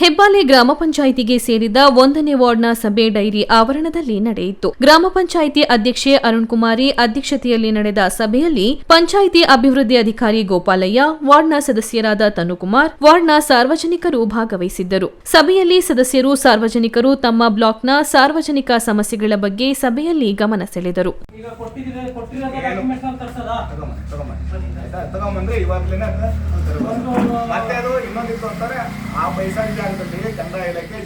ಹೆಬ್ಬಾಲೆ ಗ್ರಾಮ ಪಂಚಾಯಿತಿಗೆ ಸೇರಿದ ಒಂದನೇ ವಾರ್ಡ್ನ ಸಭೆ ಡೈರಿ ಆವರಣದಲ್ಲಿ ನಡೆಯಿತು. ಗ್ರಾಮ ಪಂಚಾಯಿತಿ ಅಧ್ಯಕ್ಷೆ ಅರುಣ್ ಕುಮಾರಿ ಅಧ್ಯಕ್ಷತೆಯಲ್ಲಿ ನಡೆದ ಸಭೆಯಲ್ಲಿ ಪಂಚಾಯಿತಿ ಅಭಿವೃದ್ಧಿ ಅಧಿಕಾರಿ ಗೋಪಾಲಯ್ಯ ವಾರ್ಡ್ನ ಸದಸ್ಯರಾದ ತನುಕುಮಾರ್ ವಾರ್ಡ್ನ ಸಾರ್ವಜನಿಕರು ಭಾಗವಹಿಸಿದ್ದರು. ಸಭೆಯಲ್ಲಿ ಸದಸ್ಯರು ಸಾರ್ವಜನಿಕರು ತಮ್ಮ ಬ್ಲಾಕ್ನ ಸಾರ್ವಜನಿಕ ಸಮಸ್ಯೆಗಳ ಬಗ್ಗೆ ಸಭೆಯಲ್ಲಿ ಗಮನ ಸೆಳೆದರು. ಅದು ಆ ಪೈಸಾರಿ ಜಾಗದಲ್ಲಿ ಕಂದಾಯ ಇಲಾಖೆ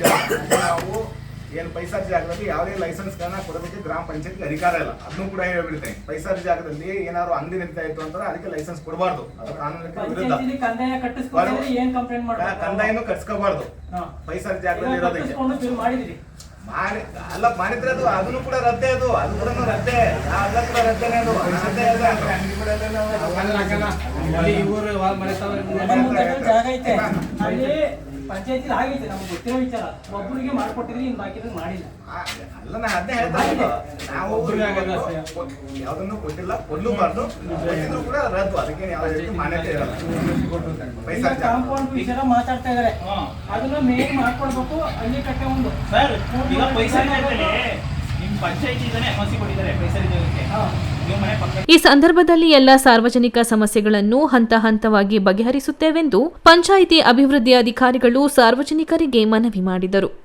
ನಾವು ಏನು ಪೈಸಾರಿ ಜಾಗದಲ್ಲಿ ಯಾವುದೇ ಲೈಸೆನ್ಸ್ಗಳನ್ನ ಕೊಡೋದಕ್ಕೆ ಗ್ರಾಮ ಪಂಚಾಯತ್ಗೆ ಅಧಿಕಾರ ಇಲ್ಲ. ಅದನ್ನು ಕೂಡ ಹೇಳ್ಬಿಡ್ತೇನೆ ಪೈಸಾದ ಜಾಗದಲ್ಲಿ ಏನಾದ್ರು ಅಂಗಡಿ ನಡೀತಾ ಇತ್ತು ಅಂತಂದ್ರೆ ಅದಕ್ಕೆ ಲೈಸೆನ್ಸ್ ಕೊಡಬಾರ್ದು. ಅದು ಕಾನೂನಿಗೆ ವಿರುದ್ಧ. ಕಂದಾಯನು ಕಟ್ಸ್ಕೋಬಾರ್ದು. ಹಾ. ಪೈಸಾರಿ ಈಗ ಜಾಗದಲ್ಲಿ ಇರೋದಕ್ಕೆ. ಮಾಡಿ ಅಲ್ಲ ಮಾಡಿದ್ರೆ ಅದು ಅದನ್ನು ಕೂಡ ರದ್ದೆ ಅದು. ಅದು ಕೂಡ ರದ್ದೆ. ಅದ ಕೂಡ ರದ್ದೆನೇ ಅದು. ರದ್ದೆ ಅಲ್ಲ. ಐತೆ. ಅಲ್ಲಿ ಪಂಚಾಯತಿ ಆಗೈತೆ ನಮ್ಗೆ ಗೊತ್ತಿರೋ ವಿಚಾರ. ಒಬ್ಬರಿಗೆ ಮಾಡ್ಕೊಟ್ಟಿದ್ರಿ ಇನ್ ಬಾಕಿ ಮಾಡಿಲ್ಲ ಅಲ್ಲ ನಾ ಅದೇ ಹೇಳ್ತಾ. ನಾವು. ಯಾವ್ದನ್ನು ಕೊಟ್ಟಿಲ್ಲ ಕೊಡ್ಲೂಬಾರ್ದು. ಕೊಟ್ಟಿದ್ರು ಕೂಡ ರದ್ದು. ಅದಕ್ಕೆ ಯಾವ ರೀತಿ ಮಾನ್ಯತೆ ಇರಲ್ಲ. ಪೈಸಾ. ಕಾಂಪೌಂಡ್ ವಿಚಾರ ಮಾತಾಡ್ತಾ ಇದಾರೆ. ಅದನ್ನ ಮೇನ್ ಮಾಡ್ಕೊಡ್ಬೇಕು ಅಲ್ಲಿ ಕಟ್ಟೆ ಒಂದು. ಸರ್ ಈಗ ಈ ಸಂದರ್ಭದಲ್ಲಿ ಎಲ್ಲ ಸಾರ್ವಜನಿಕ ಸಮಸ್ಯೆಗಳನ್ನು ಹಂತ ಹಂತವಾಗಿ ಬಗೆಹರಿಸುತ್ತೇವೆಂದು ಪಂಚಾಯಿತಿ ಅಭಿವೃದ್ಧಿ ಅಧಿಕಾರಿಗಳು ಸಾರ್ವಜನಿಕರಿಗೆ ಮನವಿ ಮಾಡಿದರು.